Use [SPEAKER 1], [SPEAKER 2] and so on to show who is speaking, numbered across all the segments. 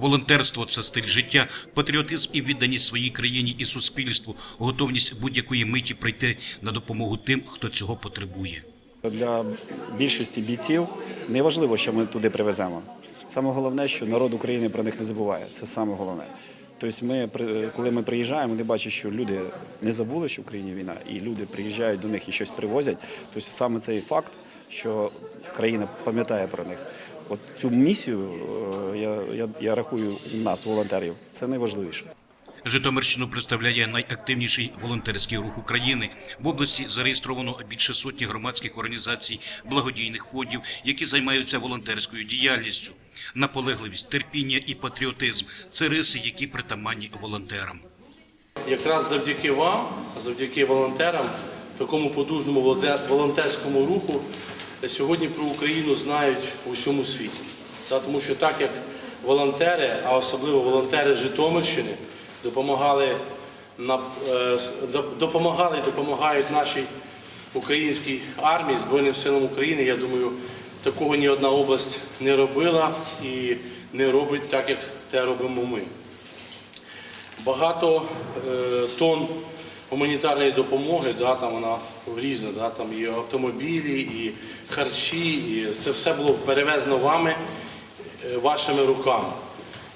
[SPEAKER 1] Волонтерство це стиль життя, патріотизм і відданість своїй країні і суспільству, готовність будь-якої миті прийти на допомогу тим, хто цього потребує.
[SPEAKER 2] Для більшості бійців не важливо, що ми туди привеземо. Саме головне, що народ України про них не забуває. Це саме головне. Тобто, ми, коли ми приїжджаємо, вони бачать, що люди не забули, що в Україні війна, і люди приїжджають до них і щось привозять. Тобто саме цей факт, що країна пам'ятає про них. От цю місію е, я, я, я рахую нас, волонтерів, це найважливіше.
[SPEAKER 1] Житомирщину представляє найактивніший волонтерський рух України. В області зареєстровано більше сотні громадських організацій, благодійних фондів, які займаються волонтерською діяльністю. Наполегливість, терпіння і патріотизм це риси, які притаманні волонтерам.
[SPEAKER 3] Якраз завдяки вам, завдяки волонтерам, такому подужному волонтер- волонтерському руху сьогодні про Україну знають у всьому світі. Тому що так як волонтери, а особливо волонтери Житомирщини, допомагали, е, допомагали допомагають нашій українській армії, Збройним силам України, я думаю, такого ні одна область не робила і не робить так, як те робимо ми багато е, тонн гуманітарної допомоги, да, там вона різна, да, там і автомобілі, і харчі, і це все було перевезено вами, е, вашими руками.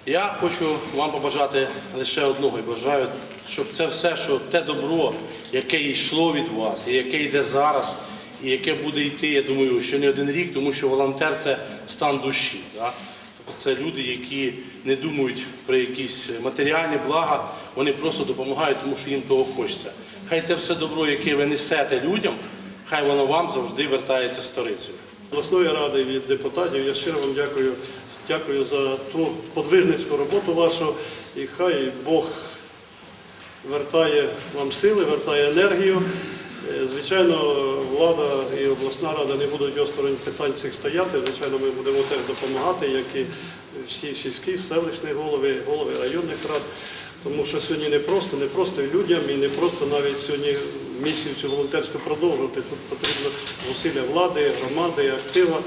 [SPEAKER 3] Я хочу вам побажати лише одного і бажаю, щоб це все, що те добро, яке йшло від вас, і яке йде зараз, і яке буде йти, я думаю, ще не один рік, тому що волонтер це стан душі. Да? Це люди, які не думають про якісь матеріальні блага, вони просто допомагають, тому що їм того хочеться. Хай те все добро, яке ви несете людям, хай воно вам завжди вертається сторицею.
[SPEAKER 4] обласної ради від депутатів. Я щиро вам дякую, дякую за ту подвижницьку роботу вашу. І хай Бог вертає вам сили, вертає енергію. Е, Звичайно, влада і обласна рада не будуть осторонь питань цих стояти. Звичайно, ми будемо теж допомагати, як і всі сільські, селищні голови, голови районних рад. Тому що сьогодні не просто, не просто людям, і не просто навіть сьогодні місію цю волонтерську продовжувати. Тут потрібно зусилля влади, громади, актива.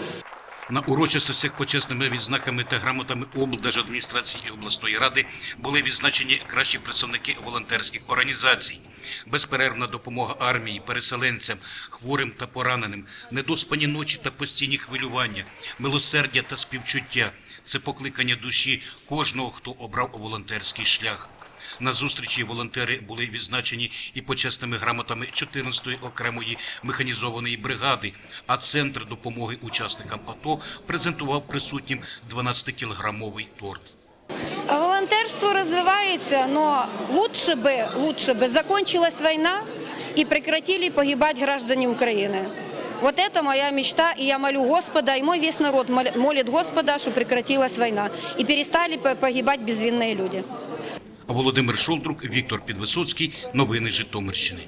[SPEAKER 1] На урочистостях почесними відзнаками та грамотами облдержадміністрації обласної ради були відзначені кращі представники волонтерських організацій. Безперервна допомога армії, переселенцям, хворим та пораненим, недоспані ночі та постійні хвилювання, милосердя та співчуття це покликання душі кожного, хто обрав волонтерський шлях. На зустрічі волонтери були відзначені і почесними грамотами 14-ї окремої механізованої бригади, а центр допомоги учасникам АТО презентував присутнім 12-кілограмовий торт.
[SPEAKER 5] А Волонтерство развивается, но лучше бы, лучше бы закончилась война и прекратили погибать граждане Украины. Вот это моя мечта, и я молю Господа, и мой весь народ мол- молит Господа, чтобы прекратилась война, и перестали по- погибать безвинные люди.
[SPEAKER 1] Володимир Шолдрук, Віктор Підвисоцький. Новини Житомирщини.